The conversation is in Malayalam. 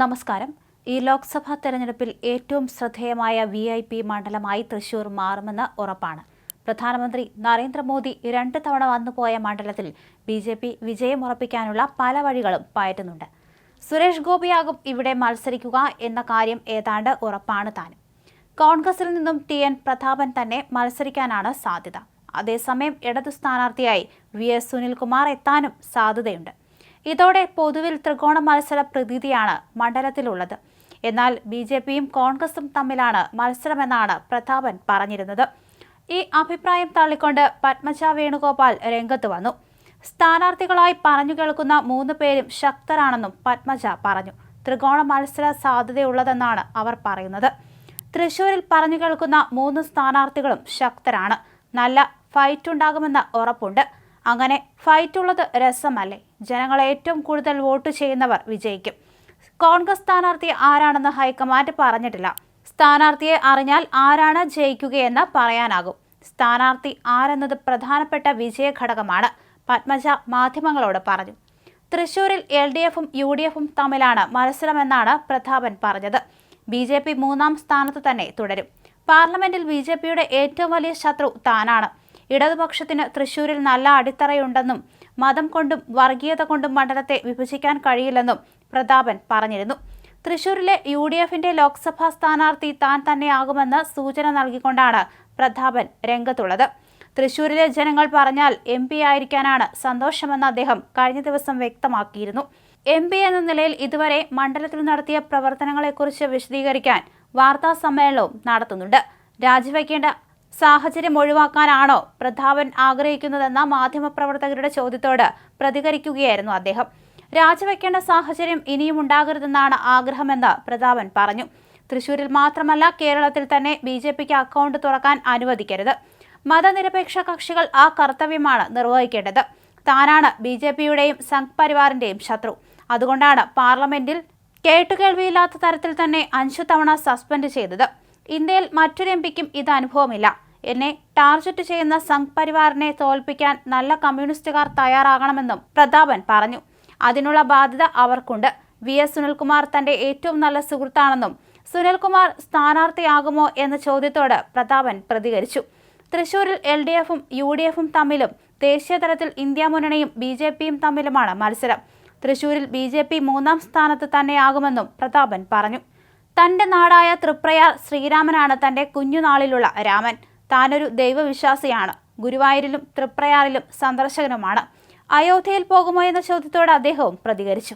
നമസ്കാരം. ഈ ലോക്സഭാ തെരഞ്ഞെടുപ്പിൽ ഏറ്റവും ശ്രദ്ധേയമായ വി ഐ പി മണ്ഡലമായി തൃശൂർ മാറുമെന്ന് ഉറപ്പാണ്. പ്രധാനമന്ത്രി നരേന്ദ്രമോദി രണ്ട് തവണ വന്നുപോയ മണ്ഡലത്തിൽ ബി ജെ പി വിജയം ഉറപ്പിക്കാനുള്ള പല വഴികളും പയറ്റുന്നുണ്ട്. സുരേഷ് ഗോപിയാകും ഇവിടെ മത്സരിക്കുക എന്ന കാര്യം ഏതാണ്ട് ഉറപ്പാണ് താനും. കോൺഗ്രസിൽ നിന്നും ടി എൻ പ്രതാപൻ തന്നെ മത്സരിക്കാനാണ് സാധ്യത. അതേസമയം ഇടതു സ്ഥാനാർത്ഥിയായി വി എസ് സുനിൽകുമാർ എത്താനും സാധ്യതയുണ്ട്. ഇതോടെ പൊതുവിൽ ത്രികോണ മത്സര പ്രതീതിയാണ് മണ്ഡലത്തിലുള്ളത്. എന്നാൽ ബി ജെ പിയും കോൺഗ്രസും തമ്മിലാണ് മത്സരമെന്നാണ് പ്രതാപൻ പറഞ്ഞിരുന്നത്. ഈ അഭിപ്രായം തള്ളിക്കൊണ്ട് പത്മജ വേണുഗോപാൽ രംഗത്ത് വന്നു. സ്ഥാനാർത്ഥികളായി പറഞ്ഞു കേൾക്കുന്ന മൂന്ന് പേരും ശക്തരാണെന്നും പത്മജ പറഞ്ഞു. ത്രികോണ മത്സര സാധ്യതയുള്ളതെന്നാണ് അവർ പറയുന്നത്. തൃശൂരിൽ പറഞ്ഞു കേൾക്കുന്ന മൂന്ന് സ്ഥാനാർത്ഥികളും ശക്തരാണ്. നല്ല ഫൈറ്റ് ഉണ്ടാകുമെന്ന് ഉറപ്പുണ്ട്. അങ്ങനെ ഫൈറ്റ് ഉള്ളത് രസമല്ലേ? ജനങ്ങൾ ഏറ്റവും കൂടുതൽ വോട്ട് ചെയ്യുന്നവർ വിജയിക്കും. കോൺഗ്രസ് സ്ഥാനാർത്ഥി ആരാണെന്ന് ഹൈക്കമാൻഡ് പറഞ്ഞിട്ടില്ല. സ്ഥാനാർത്ഥിയെ അറിഞ്ഞാൽ ആരാണ് ജയിക്കുകയെന്ന് പറയാനാകും. സ്ഥാനാർത്ഥി ആരെന്നത് പ്രധാനപ്പെട്ട വിജയ ഘടകമാണ് പത്മജ മാധ്യമങ്ങളോട് പറഞ്ഞു. തൃശൂരിൽ എൽ ഡി എഫും യു ഡി എഫും തമ്മിലാണ് മത്സരമെന്നാണ് പ്രതാപൻ പറഞ്ഞത്. ബി ജെ പി മൂന്നാം സ്ഥാനത്ത് തന്നെ തുടരും. പാർലമെന്റിൽ ബി ജെ പിയുടെ ഏറ്റവും വലിയ ശത്രു താനാണ്. ഇടതുപക്ഷത്തിന് തൃശൂരിൽ നല്ല അടിത്തറയുണ്ടെന്നും മതം കൊണ്ടും വർഗീയത കൊണ്ടും മണ്ഡലത്തെ വിഭജിക്കാൻ കഴിയില്ലെന്നും പ്രതാപൻ പറഞ്ഞിരുന്നു. തൃശൂരിലെ യു ഡി എഫിന്റെ ലോക്സഭാ സ്ഥാനാർത്ഥി താൻ തന്നെയാകുമെന്ന് സൂചന നൽകിക്കൊണ്ടാണ് പ്രതാപൻ രംഗത്തുള്ളത്. തൃശൂരിലെ ജനങ്ങൾ പറഞ്ഞാൽ എം പി ആയിരിക്കാനാണ് സന്തോഷമെന്ന് അദ്ദേഹം കഴിഞ്ഞ ദിവസം വ്യക്തമാക്കിയിരുന്നു. എം പി എന്ന നിലയിൽ ഇതുവരെ മണ്ഡലത്തിൽ നടത്തിയ പ്രവർത്തനങ്ങളെക്കുറിച്ച് വിശദീകരിക്കാൻ വാർത്താ സമ്മേളനവും നടത്തുന്നുണ്ട്. രാജിവെക്കേണ്ട സാഹചര്യം ഒഴിവാക്കാനാണോ പ്രതാപൻ ആഗ്രഹിക്കുന്നതെന്ന മാധ്യമപ്രവർത്തകരുടെ ചോദ്യത്തോട് പ്രതികരിക്കുകയായിരുന്നു അദ്ദേഹം. രാജിവെക്കേണ്ട സാഹചര്യം ഇനിയും ഉണ്ടാകരുതെന്നാണ് ആഗ്രഹമെന്ന് പ്രതാപൻ പറഞ്ഞു. തൃശൂരിൽ മാത്രമല്ല കേരളത്തിൽ തന്നെ ബി ജെ പിക്ക് അക്കൗണ്ട് തുറക്കാൻ അനുവദിക്കരുത്. മതനിരപേക്ഷ കക്ഷികൾ ആ കർത്തവ്യമാണ് നിർവഹിക്കേണ്ടത്. താനാണ് ബി ജെ പിയുടെയും സംഘ് പരിവാറിന്റെയും ശത്രു. അതുകൊണ്ടാണ് പാർലമെന്റിൽ കേട്ടുകേൾവിയില്ലാത്ത തരത്തിൽ തന്നെ അഞ്ചു തവണ സസ്പെൻഡ് ചെയ്തത്. ഇന്ത്യയിൽ മറ്റൊരു എം പിക്കും ഇത് അനുഭവമില്ല. എന്നെ ടാർഗറ്റ് ചെയ്യുന്ന സംഘ് പരിവാറിനെ തോൽപ്പിക്കാൻ നല്ല കമ്മ്യൂണിസ്റ്റുകാർ തയ്യാറാകണമെന്നും പ്രതാപൻ പറഞ്ഞു. അതിനുള്ള ബാധ്യത അവർക്കുണ്ട്. വി. എസ്. സുനിൽകുമാർ തന്റെ ഏറ്റവും നല്ല സുഹൃത്താണെന്നും സുനിൽകുമാർ സ്ഥാനാർത്ഥിയാകുമോ എന്ന ചോദ്യത്തോട് പ്രതാപൻ പ്രതികരിച്ചു. തൃശൂരിൽ എൽ ഡി എഫും യു ഡി എഫും തമ്മിലും ദേശീയ തലത്തിൽ ഇന്ത്യ മുന്നണിയും ബി ജെ പിയും തമ്മിലുമാണ് മത്സരം. തൃശൂരിൽ ബി ജെ പി മൂന്നാം സ്ഥാനത്ത് തന്നെയാകുമെന്നും പ്രതാപൻ പറഞ്ഞു. തന്റെ നാടായ തൃപ്രയാർ ശ്രീരാമനാണ് തന്റെ കുഞ്ഞുനാളിലുള്ള രാമൻ. താനൊരു ദൈവവിശ്വാസിയാണ്. ഗുരുവായൂരിലും തൃപ്രയാറിലും സന്ദർശകനുമാണ്. അയോധ്യയിൽ പോകുമോ എന്ന ചോദ്യത്തോട് അദ്ദേഹവും പ്രതികരിച്ചു.